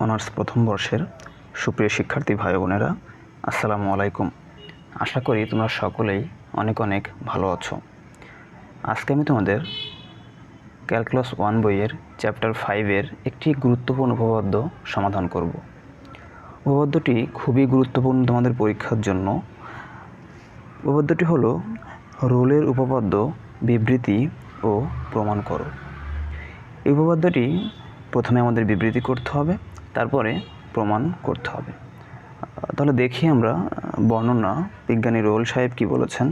Honours প্রথম বর্ষের সুপ্রিয় শিক্ষার্থী ভাই বোনেরা, আসসালামু আলাইকুম। আশা করি তোমরা সকলেই অনেক অনেক ভালো আছো। আজকে আমি তোমাদের ক্যালকুলাস ওয়ান বইয়ের চ্যাপ্টার ফাইভের একটি গুরুত্বপূর্ণ উপপাদ্য সমাধান করব। উপপাদ্যটি খুবই গুরুত্বপূর্ণ তোমাদের পরীক্ষার জন্য। উপপাদ্যটি হলো, রোলের উপপাদ্য, বিবৃতি ও প্রমাণ করো। এই উপপাদ্যটি প্রথমে আমাদের বিবৃতি করতে হবে। তারপরে প্রমাণ করতে হবে। তাহলে দেখি আমরা বর্ণনা বিজ্ঞানী রোল সাহেব কি বলেছেন,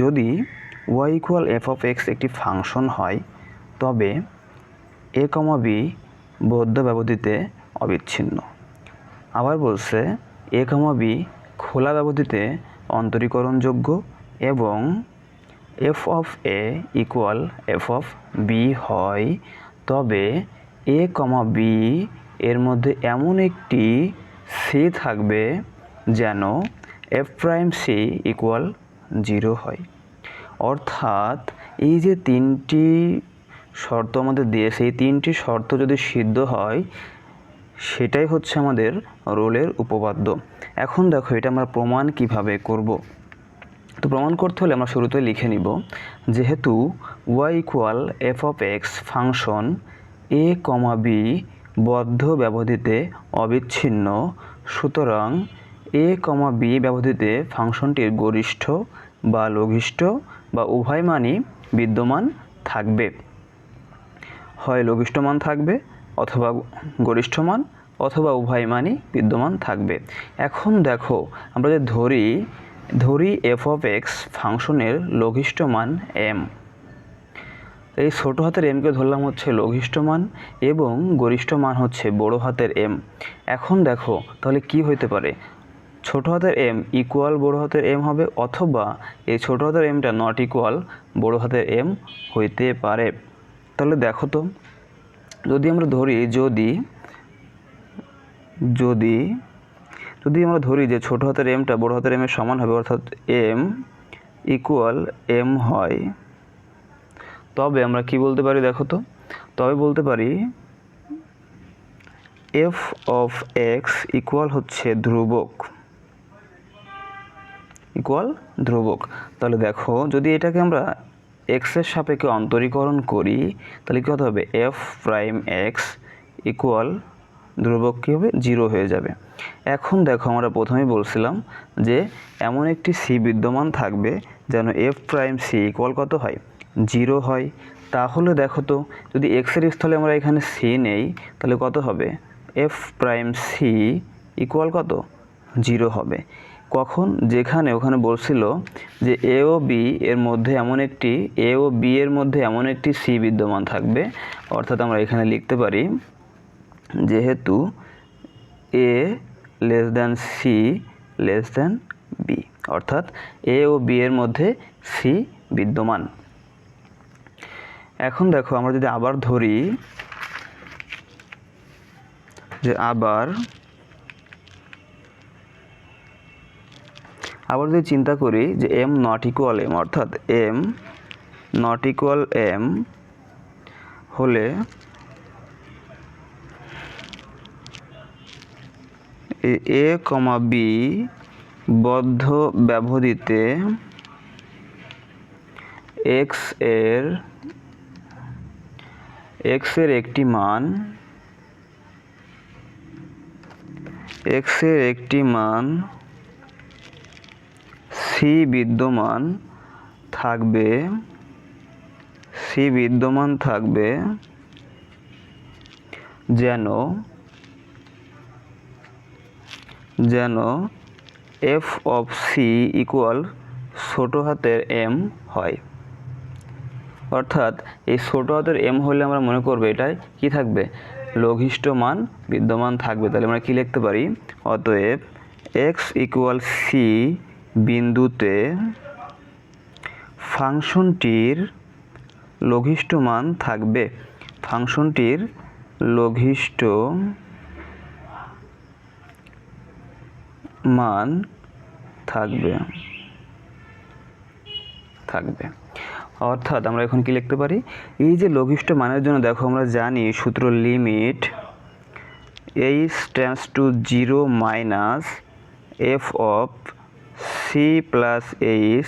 যদি Y equal F of X একটি ফাংশন হয়, তবে এ কমা বি বৌদ্ধ ব্যবধিতে অবিচ্ছিন্ন। আবার বলছে এ কমা বি খোলা ব্যবধিতে অন্তরীকরণযোগ্য এবং F of A equal F of B হয়, তবে এ কমা বি এর মধ্যে এমন একটি সি থাকবে যেন F prime C equal zero হয়। অর্থাৎ এই যে তিনটি শর্ত আমাদের দিয়ে সেই তিনটি শর্ত যদি সিদ্ধ হয়, সেটাই হচ্ছে আমাদের রোলের উপপাদ্য। এখন দেখো, এটা আমরা প্রমাণ কীভাবে করব? তো প্রমাণ করতে হলে আমরা শুরুতে লিখে নিব, যেহেতু Y equal F of X function A comma B বদ্ধ ব্যবধিতে অবিচ্ছিন্ন, সুতরাং এ কমা বি ব্যবধিতে ফাংশনটির গরিষ্ঠ বা লঘিষ্ঠ বা উভয় মানই বিদ্যমান থাকবে। হয় লঘিষ্ঠ মান থাকবে অথবা গরিষ্ঠ মান, অথবা উভয় মানই বিদ্যমান থাকবে। এখন দেখো, আমরা যে ধরি ধরি এফ অফ এক্স ফাংশনের লঘিষ্ঠ মান এম এই ছোট হাতের এমকে ধরলাম হচ্ছে লঘিষ্ঠ মান এবং গরিষ্ঠ মান হচ্ছে বড় হাতের এম এখন দেখো, তাহলে কি হইতে পারে? ছোট হাতের এম ইকুয়াল বড় হাতের এম হবে অথবা এই ছোট হাতের এমটা নট ইকুয়াল বড় হাতের এম হইতে পারে। তাহলে দেখো তো, যদি আমরা ধরি যদি যদি যদি আমরা ধরি যে ছোট হাতের এমটা বড় হাতের এমের সমান হবে, অর্থাৎ এম ইকুয়াল এম হয় তবে আমরা কি বলতে পারি দেখো তো? তবে বলতে পারি এফ অফ এক্স ইকুয়াল হচ্ছে ধ্রুবক। ইকুয়াল ধ্রুবক। তাহলে দেখো, যদি এটাকে আমরা এক্সের সাপেক্ষে অন্তরীকরণ করি, তাহলে কী হতে হবে? এফ প্রাইম এক্স ইকুয়াল ধ্রুবক কী হবে? জিরো হয়ে যাবে। এখন দেখো, আমরা প্রথমেই বলছিলাম যে এমন একটি সি বিদ্যমান থাকবে যেন এফ প্রাইম সি ইকুয়াল কত হয়? জিরো হয়, তাহলে দেখো তো, যদি এক্সের স্থলে আমরা এখানে সি নেই, তাহলে কত হবে? এফ প্রাইম সি ইকুয়াল কত? জিরো হবে। কখন? যেখানে, ওখানে বলছিল যে এ ও বি এর মধ্যে এমন একটি এ ও বি এর মধ্যে এমন একটি সি বিদ্যমান থাকবে। অর্থাৎ আমরা এখানে লিখতে পারি যেহেতু A less than C less than B অর্থাৎ এ ও বি এর মধ্যে সি বিদ্যমান। এখন দেখো, আমরা যদি আবার ধরি যে আবার আবার যদি চিন্তা করি যে এম নট ইকুয়াল এম অর্থাৎ এম নট ইকুয়াল এম হলে এ কমা বি বদ্ধ ব্যবধিতে এক্সের এক্সের একটি মান এক্সের একটি মান সি বিদ্যমান থাকবে সি বিদ্যমান থাকবে যেন যেন এফ অফ সি ইকুয়াল ছোটো হাতের এম হয়। অর্থাৎ এই ছোটো হাতের এম হলে আমরা মনে করব এটাই কি থাকবে? লঘিষ্ঠ মান বিদ্যমান থাকবে। তাহলে আমরা কি লিখতে পারি? অতএব এক্স ইকুয়াল সি বিন্দুতে ফাংশনটির লঘিষ্ঠ মান থাকবে। ফাংশনটির লঘিষ্ঠ মান থাকবে। থাকবে। অর্থাৎ আমরা এখন কি লিখতে পারি? এই যে লঘিষ্ঠ মানের জন্য দেখো আমরা জানি সূত্র limit H tends to zero minus F of C plus H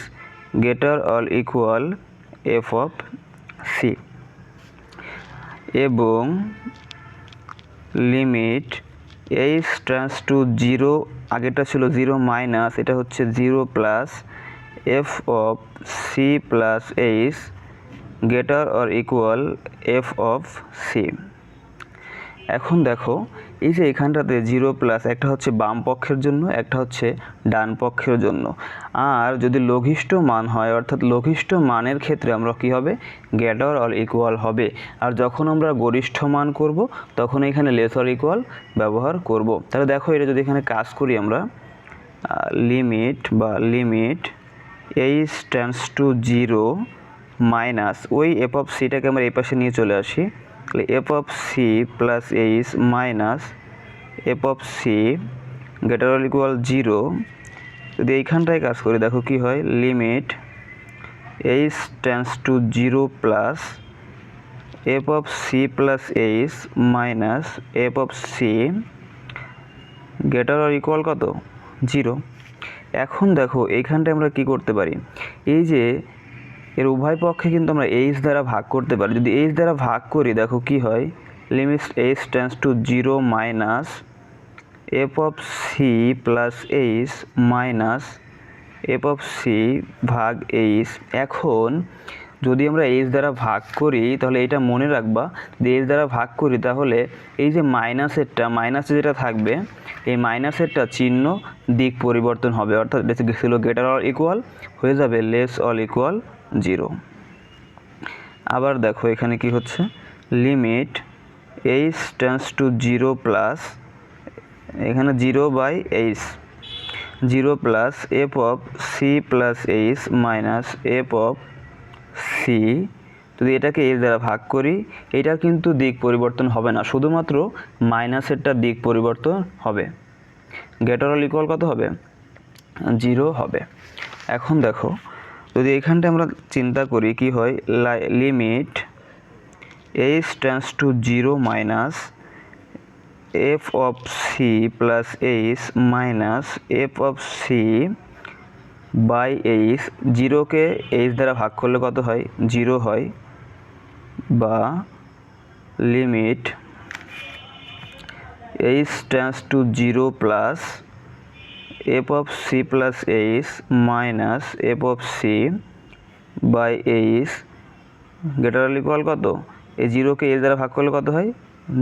greater or equal F of C এবং limit H tends to zero আগেটা ছিল জিরো মাইনাস এটা হচ্ছে zero plus F of C plus H greater or equal F of C এখন দেখো, এই যে এখানটাতে zero plus একটা হচ্ছে বাম পক্ষের জন্য, একটা হচ্ছে ডান পক্ষের জন্য। আর যদি লঘিষ্ঠ মান হয়, অর্থাৎ লঘিষ্ঠ মানের ক্ষেত্রে আমরা কি হবে? গ্রেটার অর ইকুয়াল হবে। আর যখন আমরা গরিষ্ঠ মান করব, তখন এখানে লেস অর ইকুয়াল ব্যবহার করব। তাহলে দেখো, এটা যদি এখানে কাজ করি আমরা লিমিট বা limit H tends to zero minus ওই এফ অফ সিটাকে আমরা এই পাশে নিয়ে চলে আসি। তাহলে F of C plus H minus F of C greater or equal zero যদি এইখানটায় কাজ করি, দেখো কি হয়? Limit H tends to zero plus F of C plus H minus F of C greater equal কত? জিরো এখন দেখো এইখানটায় আমরা কি করতে পারি? এই যে, এর উভয় পক্ষে কিন্তু আমরা এইচ দ্বারা ভাগ করতে পারি। যদি এইচ দ্বারা ভাগ করি, দেখো কি হয়? Limit H tends to zero minus F of C plus H minus F of C ভাগ এইচ এখন যদি আমরা এইচ দ্বারা ভাগ করি, তাহলে এটা মনে রাখবা যদি এইচ দ্বারা ভাগ করি, তাহলে এই যে মাইনাসেরটা মাইনাসে যেটা থাকবে, এই মাইনাসেরটা চিহ্ন দিক পরিবর্তন হবে। অর্থাৎ এটা ছিল গ্রেটার অল ইকুয়াল হয়ে যাবে লেস অল ইকুয়াল জিরো আবার দেখো এখানে কি হচ্ছে limit H tends to zero plus এখানে zero by H zero plus F of C plus H minus F of C যদি এটাকে এর দ্বারা ভাগ করি এটার কিন্তু দিক পরিবর্তন হবে না। শুধুমাত্র মাইনাসেরটা দিক পরিবর্তন হবে। গ্রেটার অল ইকুয়াল কত হবে? জিরো হবে। এখন দেখো, যদি এখানটা আমরা চিন্তা করি, কি হয়? Limit H tends to zero minus F of C plus H minus F of C by H জিরোকে H দ্বারা ভাগ করলে কত হয়? জিরো হয় বা limit H tends to zero plus F of C plus H minus F of C by H greater equal কত? এই জিরোকে এর দ্বারা ভাগ করলে কত হয়?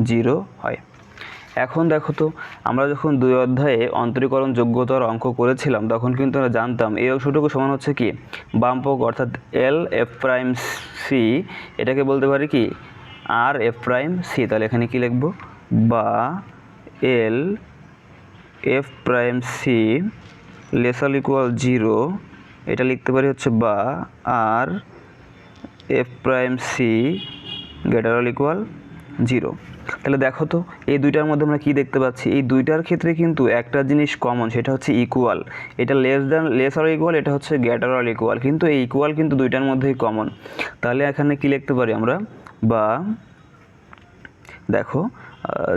জিরো হয়। এখন দেখো তো, আমরা যখন দুই অধ্যায়ে অন্তরীকরণ যোগ্যতার অঙ্ক করেছিলাম, তখন কিন্তু আমরা জানতাম এই অংশটুকু সমান হচ্ছে কি? বামপক অর্থাৎ এল এফ প্রাইম সি এটাকে বলতে পারি কি? আর এফ প্রাইম সি তাহলে এখানে কি লিখব? বা L F prime C lesser equal zero এটা লিখতে পারি হচ্ছে বা R F prime C greater equal zero তাহলে দেখো তো, এই দুইটার মধ্যে আমরা কি দেখতে পাচ্ছি? এই দুইটার ক্ষেত্রে কিন্তু একটা জিনিস কমন সেটা হচ্ছে ইকুয়াল এটা লেস দ্যান লেস আর ইকুয়াল এটা হচ্ছে গ্রেটার অল ইকুয়াল কিন্তু এই ইকুয়াল কিন্তু দুইটার মধ্যেই কমন তাহলে এখানে কি লিখতে পারি আমরা? বা, দেখো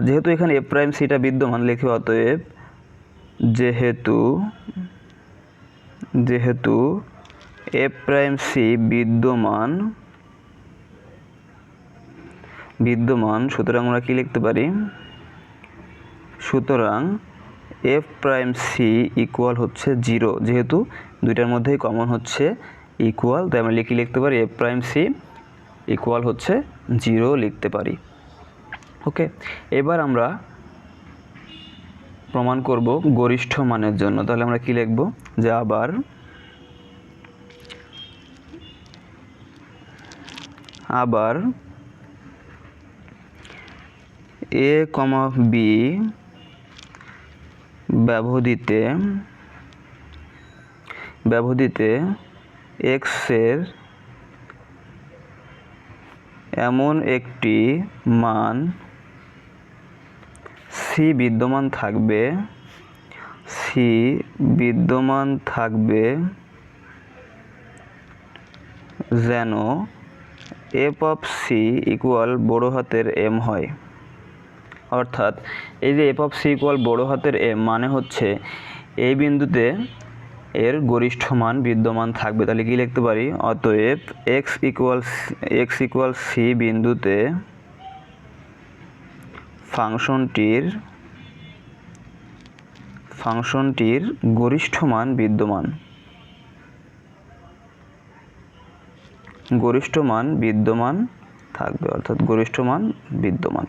যেহেতু এখানে এফ প্রাইম সিটা বিদ্যমান, লিখি অতএব যেহেতু যেহেতু এফ প্রাইম সি বিদ্যমান বিদ্যমান, সুতরাং আমরা কি লিখতে পারি? সুতরাং এফ প্রাইম সি ইকুয়াল হচ্ছে জিরো যেহেতু দুইটার মধ্যেই কমন হচ্ছে ইকুয়াল তাই আমরা লিখি লিখতে পারি? এফ প্রাইম সি ইকুয়াল হচ্ছে জিরো লিখতে পারি। ওকে এবার আমরা প্রমাণ করব গরিষ্ঠ মানের জন্য। তাহলে আমরা কি লিখব? যে আবার আবার এ কমা বি ব্যবধিতে ব্যবধিতে এক্সের এমন একটি মান সি বিদ্যমান থাকবে সি বিদ্যমান থাকবে যেন এফ অফ সি ইকুয়াল বড় হাতের এম হয়। অর্থাৎ এই যে এফ অফ সি ইকুয়াল বড় হাতের এম মানে হচ্ছে এই বিন্দুতে এর গরিষ্ঠ মান বিদ্যমান থাকবে। তাহলে কি লিখতে পারি? অতএব X equal X equal C বিন্দুতে ফাংশনটির ফাংশনটির গরিষ্ঠ মান বিদ্যমান। গরিষ্ঠ মান বিদ্যমান থাকবে, অর্থাৎ গরিষ্ঠ মান বিদ্যমান।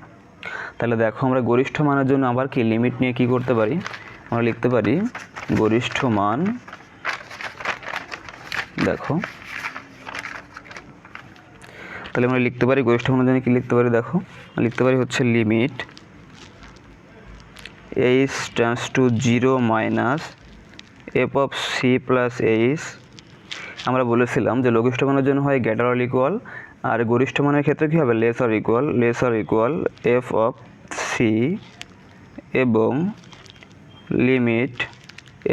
তাহলে দেখো আমরা গরিষ্ঠ মানের জন্য আবার কি লিমিট নিয়ে কি করতে পারি? আমরা লিখতে পারি গরিষ্ঠ মান, দেখো। তাহলে আমরা লিখতে পারি গরিষ্ঠ মানের জন্য কি লিখতে পারি দেখো? লিখতে পারি হচ্ছে limit h tends to zero minus f of c plus h আমরা বলেছিলাম যে লঘিষ্ঠ মানের জন্য হয় গ্রেটার অর ইকুয়াল আর গরিষ্ঠ মানের ক্ষেত্রে কী হবে? Less or equal less or equal F of C এবং limit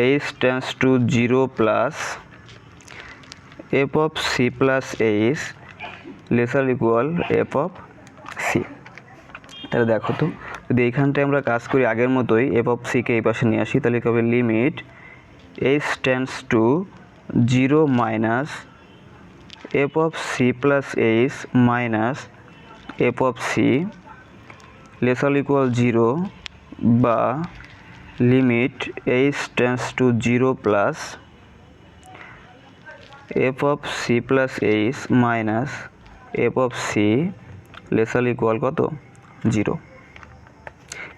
H tends to zero plus F of C plus H lesser equal F of C. তাহলে দেখো তো, যদি এইখানটায় আমরা কাজ করি আগের মতোই এফ অফ সিকে এই পাশে নিয়ে আসি, তাহলে কবে limit H tends to zero minus F of C plus H minus F of C lesser equal zero বা limit H tends to zero plus F of C plus H minus F of C lesser equal কত? Zero.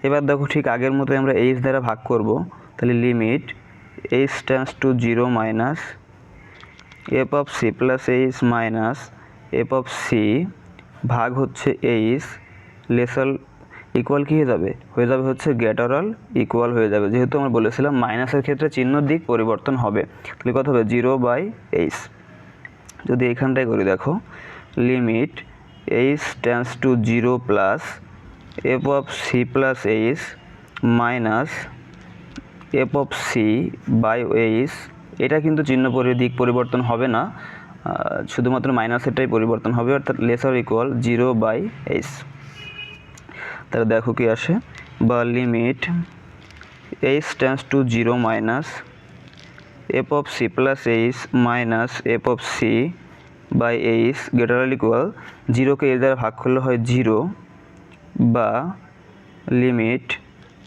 এবার দেখো ঠিক আগের মতো আমরা H দ্বারা ভাগ করব। তাহলে limit H tends to zero minus F of C plus H minus F of C ভাগ হচ্ছে এইচ লেসাল ইকুয়াল কী হয়ে যাবে? হয়ে যাবে হচ্ছে গ্রেটারাল ইকুয়াল হয়ে যাবে। যেহেতু আমরা বলেছিলাম মাইনাসের ক্ষেত্রে চিহ্ন দিক পরিবর্তন হবে। তাহলে কত হবে? জিরো বাই এইচ যদি এইখানটায় করি দেখো limit H tends to zero plus F of C plus H minus F of C by H এটা কিন্তু চিহ্ন দিক পরিবর্তন হবে না। শুধুমাত্র মাইনাসেরটাই পরিবর্তন হবে, অর্থাৎ lesser equal zero by H তাহলে দেখো কি আসে, বা limit H tends to zero minus F of C plus H minus F of C by H greater equal জিরোকে এর দ্বারা ভাগ করলে হয় জিরো বা limit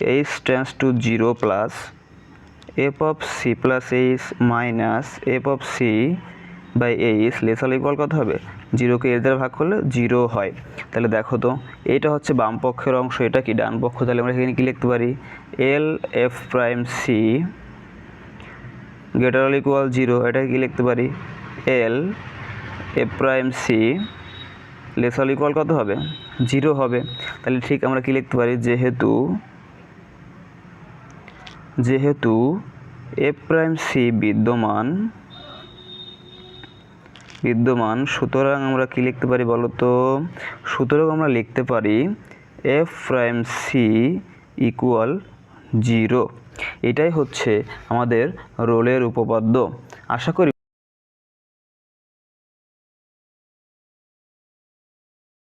H tends to zero plus F of C plus H minus F of C by H lesser equal কত হবে? জিরোকে এর দ্বারা ভাগ করলে জিরো হয়। তাহলে দেখো তো এইটা হচ্ছে বাম পক্ষের অংশ, এটা কি ডান পক্ষ? তাহলে আমরা এখানে কি লিখতে পারি? L F prime C greater equal zero এটা কি লিখতে পারি? L F prime C lesser equal কত হবে? জিরো হবে। তাহলে ঠিক আমরা কি লিখতে পারি? যেহেতু যেহেতু এফ প্রাইম সি বিদ্যমান বিদ্যমান। সুতরাং আমরা কি লিখতে পারি বলো তো সুতরাং আমরা লিখতে পারি F prime C equal zero এটাই হচ্ছে আমাদের রোলের উপপাদ্য। আশা করি